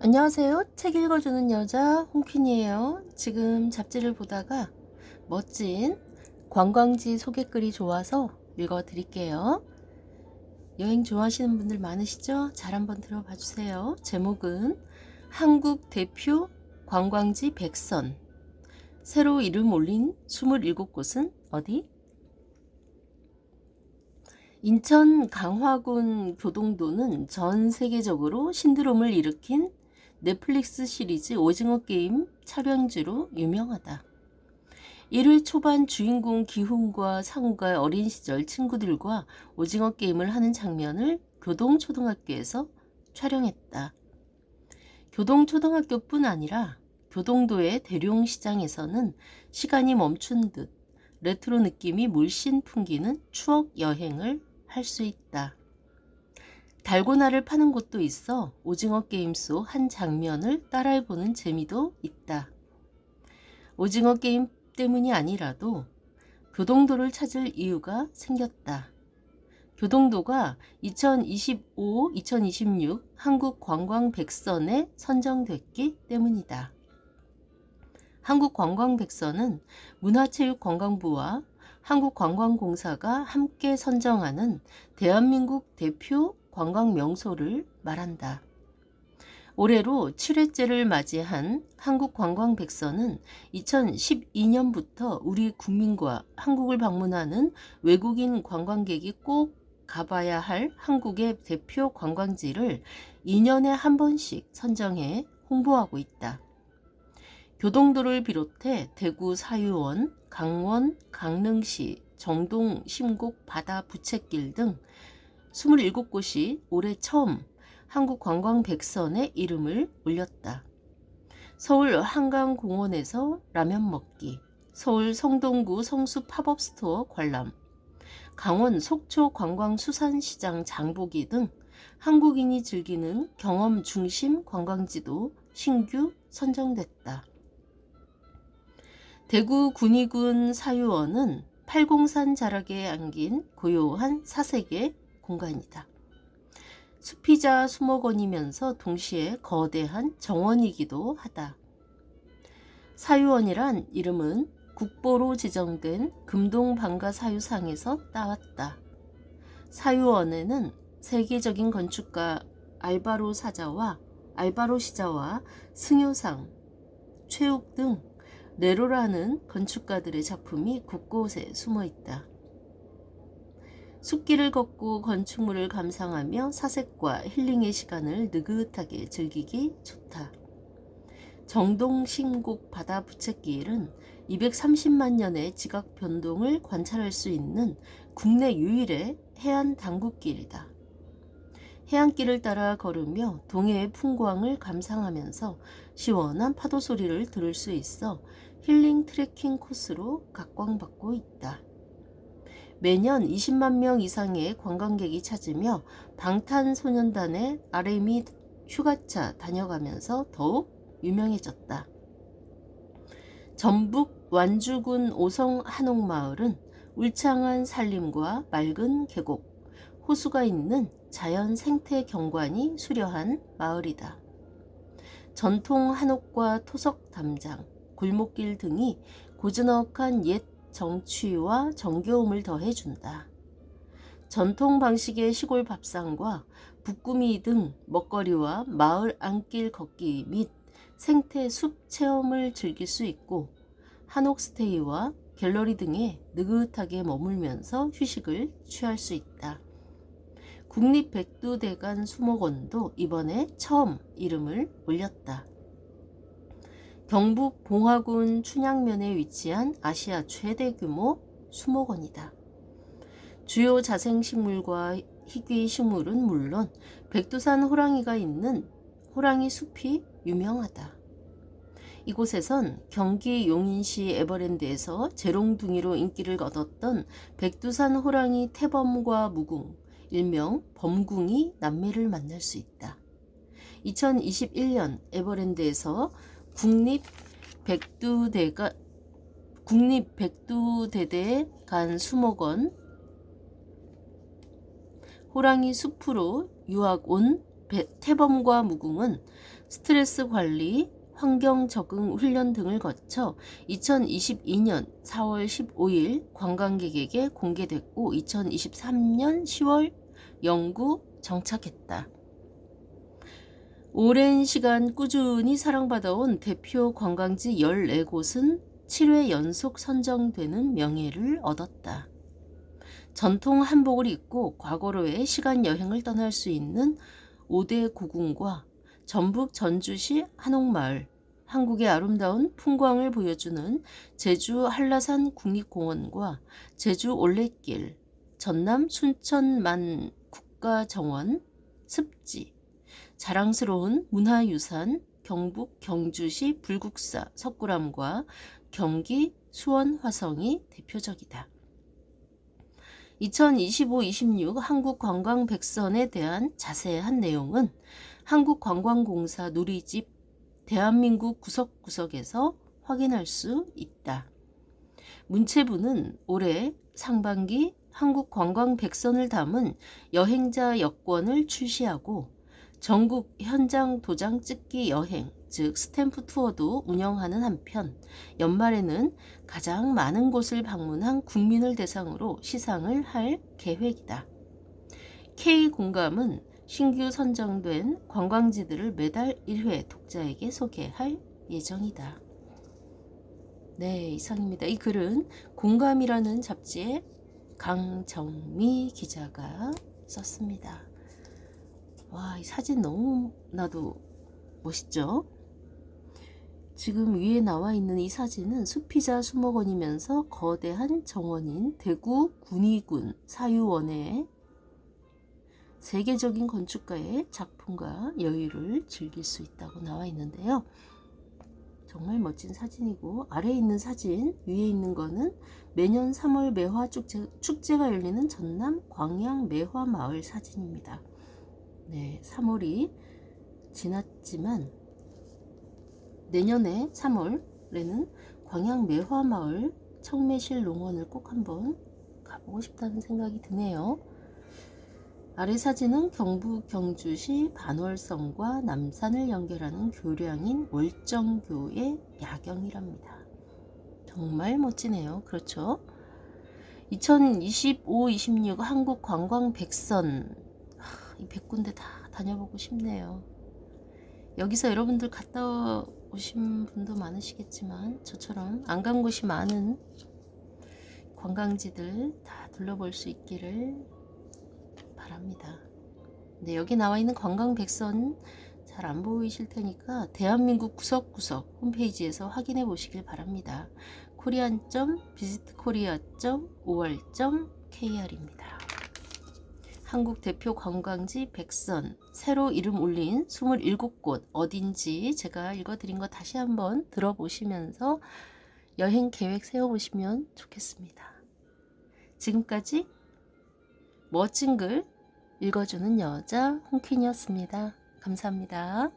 안녕하세요. 책 읽어주는 여자 홍퀸이에요. 지금 잡지를 보다가 멋진 관광지 소개글이 좋아서 읽어드릴게요. 여행 좋아하시는 분들 많으시죠? 잘 한번 들어봐 주세요. 제목은 한국 대표 관광지 백선. 새로 이름 올린 27곳은 어디? 인천 강화군 교동도는 전 세계적으로 신드롬을 일으킨 넷플릭스 시리즈 오징어 게임 촬영지로 유명하다. 1회 초반 주인공 기훈과 상우가 어린 시절 친구들과 오징어 게임을 하는 장면을 교동초등학교에서 촬영했다. 교동초등학교뿐 아니라 교동도의 대룡시장에서는 시간이 멈춘 듯 레트로 느낌이 물씬 풍기는 추억 여행을 할 수 있다. 달고나를 파는 곳도 있어 오징어 게임 속 한 장면을 따라해보는 재미도 있다. 오징어 게임 때문이 아니라도 교동도를 찾을 이유가 생겼다. 교동도가 2025-2026 한국 관광 백선에 선정됐기 때문이다. 한국 관광 백선은 문화체육관광부와 한국관광공사가 함께 선정하는 대한민국 대표 관광 명소를 말한다. 올해로 7회째를 맞이한 한국관광백선은 2012년부터 우리 국민과 한국을 방문하는 외국인 관광객이 꼭 가봐야 할 한국의 대표 관광지를 2년에 한 번씩 선정해 홍보하고 있다. 교동도를 비롯해 대구 사유원, 강원, 강릉시, 정동, 심곡, 바다, 부채길 등 27곳이 올해 처음 한국 관광 백선에 이름을 올렸다. 서울 한강공원에서 라면 먹기, 서울 성동구 성수 팝업스토어 관람, 강원 속초 관광수산시장 장보기 등 한국인이 즐기는 경험 중심 관광지도 신규 선정됐다. 대구 군위군 사유원은 팔공산 자락에 안긴 고요한 사색의 공간이다. 숲이자 수목원이면서 동시에 거대한 정원이기도 하다. 사유원이란 이름은 국보로 지정된 금동 방가 사유상에서 따왔다. 사유원에는 세계적인 건축가 알바로 사자와 알바로 시자와 승효상, 최욱 등 네로라는 건축가들의 작품이 곳곳에 숨어 있다. 숲길을 걷고 건축물을 감상하며 사색과 힐링의 시간을 느긋하게 즐기기 좋다. 정동 신곡 바다 부채길은 230만 년의 지각 변동을 관찰할 수 있는 국내 유일의 해안 당국길이다. 해안길을 따라 걸으며 동해의 풍광을 감상하면서 시원한 파도 소리를 들을 수 있어 힐링 트레킹 코스로 각광받고 있다. 매년 20만 명 이상의 관광객이 찾으며 방탄소년단의 RM이 휴가차 다녀가면서 더욱 유명해졌다. 전북 완주군 오성 한옥마을은 울창한 산림과 맑은 계곡, 호수가 있는 자연 생태 경관이 수려한 마을이다. 전통 한옥과 토석 담장, 골목길 등이 고즈넉한 옛 정취와 정겨움을 더해준다. 전통 방식의 시골 밥상과 북구미 등 먹거리와 마을 안길 걷기 및 생태 숲 체험을 즐길 수 있고 한옥 스테이와 갤러리 등에 느긋하게 머물면서 휴식을 취할 수 있다. 국립백두대간 수목원도 이번에 처음 이름을 올렸다. 경북 봉화군 춘향면에 위치한 아시아 최대 규모 수목원이다. 주요 자생식물과 희귀 식물은 물론 백두산 호랑이가 있는 호랑이 숲이 유명하다. 이곳에선 경기 용인시 에버랜드에서 재롱둥이로 인기를 얻었던 백두산 호랑이 태범과 무궁, 일명 범궁이 남매를 만날 수 있다. 2021년 에버랜드에서 국립 백두대가 국립 백두대대 간 수목원 호랑이 숲으로 유학 온 태범과 무궁은 스트레스 관리, 환경 적응 훈련 등을 거쳐 2022년 4월 15일 관광객에게 공개됐고 2023년 10월 영구 정착했다. 오랜 시간 꾸준히 사랑받아온 대표 관광지 14곳은 7회 연속 선정되는 명예를 얻었다. 전통 한복을 입고 과거로의 시간 여행을 떠날 수 있는 5대 고궁과 전북 전주시 한옥마을, 한국의 아름다운 풍광을 보여주는 제주 한라산 국립공원과 제주 올레길, 전남 순천만 국가정원, 습지, 자랑스러운 문화유산 경북 경주시 불국사 석굴암과 경기 수원 화성이 대표적이다. 2025-26 한국관광 백선에 대한 자세한 내용은 한국관광공사 누리집 대한민국 구석구석에서 확인할 수 있다. 문체부는 올해 상반기 한국관광 백선을 담은 여행자 여권을 출시하고 전국 현장 도장 찍기 여행, 즉 스탬프 투어도 운영하는 한편 연말에는 가장 많은 곳을 방문한 국민을 대상으로 시상을 할 계획이다. K 공감은 신규 선정된 관광지들을 매달 1회 독자에게 소개할 예정이다. 네, 이상입니다. 이 글은 공감이라는 잡지의 강정미 기자가 썼습니다. 와, 이 사진 너무나도 멋있죠? 지금 위에 나와 있는 이 사진은 수피자 수목원이면서 거대한 정원인 대구 군위군 사유원의 세계적인 건축가의 작품과 여유를 즐길 수 있다고 나와 있는데요. 정말 멋진 사진이고 아래에 있는 사진 위에 있는 거는 매년 3월 매화 축제, 축제가 열리는 전남 광양 매화 마을 사진입니다. 네, 3월이 지났지만 내년에 3월에는 광양 매화 마을 청매실 농원을 꼭 한번 가보고 싶다는 생각이 드네요. 아래 사진은 경북 경주시 반월성과 남산을 연결하는 교량인 월정교의 야경이랍니다. 정말 멋지네요. 그렇죠? 2025-26 한국 관광 백선 이 100군데 다 다녀보고 싶네요. 여기서 여러분들 갔다 오신 분도 많으시겠지만 저처럼 안 간 곳이 많은 관광지들 다 둘러볼 수 있기를 바랍니다. 근데 여기 나와 있는 관광 백선 잘 안 보이실 테니까 대한민국 구석구석 홈페이지에서 확인해 보시길 바랍니다. korean.visitkorea.5월.kr입니다. 한국 대표 관광지 백선 새로 이름 올린 27곳 어딘지 제가 읽어드린 거 다시 한번 들어보시면서 여행 계획 세워보시면 좋겠습니다. 지금까지 멋진 글 읽어주는 여자 홍퀸이었습니다. 감사합니다.